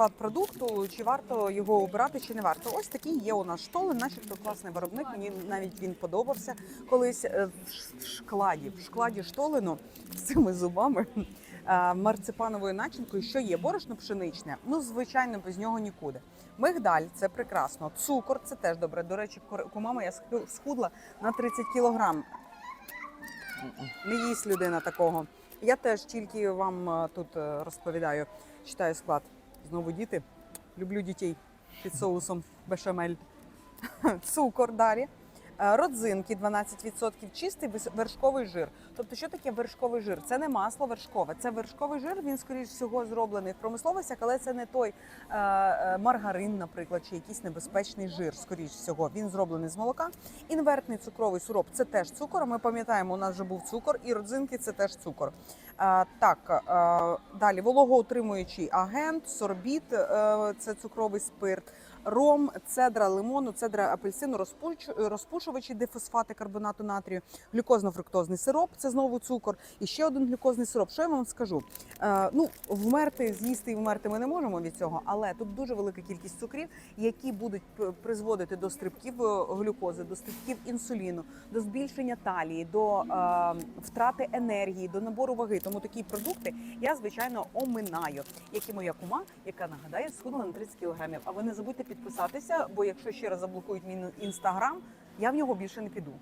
склад продукту, чи варто його обирати, чи не варто. Ось такий є у нас штолен, начебто класний виробник. Мені навіть він подобався колись е, в шкладі. В шкладі штолену з цими зубами. е, Марципановою начинкою, що є борошно пшеничне. Ну, звичайно, без нього нікуди. Мигдаль це прекрасно. Цукор це теж добре. До речі, кор- я сху- схудла на 30 кілограм. Не їсть людина такого. Я теж тільки вам е, тут розповідаю, читаю склад. Знову діти. Люблю дітей під соусом бешамель. Цукор далі. Е, Родзинки 12%, чистий вершковий жир. Тобто, що таке вершковий жир? Це не масло вершкове, це вершковий жир. Він скоріш всього зроблений в промисловостях, але це не той е, е, маргарин, наприклад, чи якийсь небезпечний жир. Скоріш всього, він зроблений з молока. Інвертний цукровий сироп це теж цукор. Ми пам'ятаємо, у нас вже був цукор, і родзинки це теж цукор. Так, далі вологоутримуючий агент, сорбіт е, це цукровий спирт. Ром, цедра лимону, цедра апельсину, розпушувачі дифосфати карбонату натрію, глюкозно-фруктозний сироп це знову цукор. І ще один глюкозний сироп. Що я вам скажу? Е, ну, вмерти, з'їсти і вмерти ми не можемо від цього, але тут дуже велика кількість цукрів, які будуть призводити до стрибків е, глюкози, до стрибків інсуліну, до збільшення талії, до втрати енергії, до набору ваги. Тому такі продукти я звичайно оминаю, як і моя кума, яка нагадає схудла на 30 кілограмів. А ви не забудьте підписатися, бо якщо ще раз заблокують мій інстаграм, я в нього більше не піду.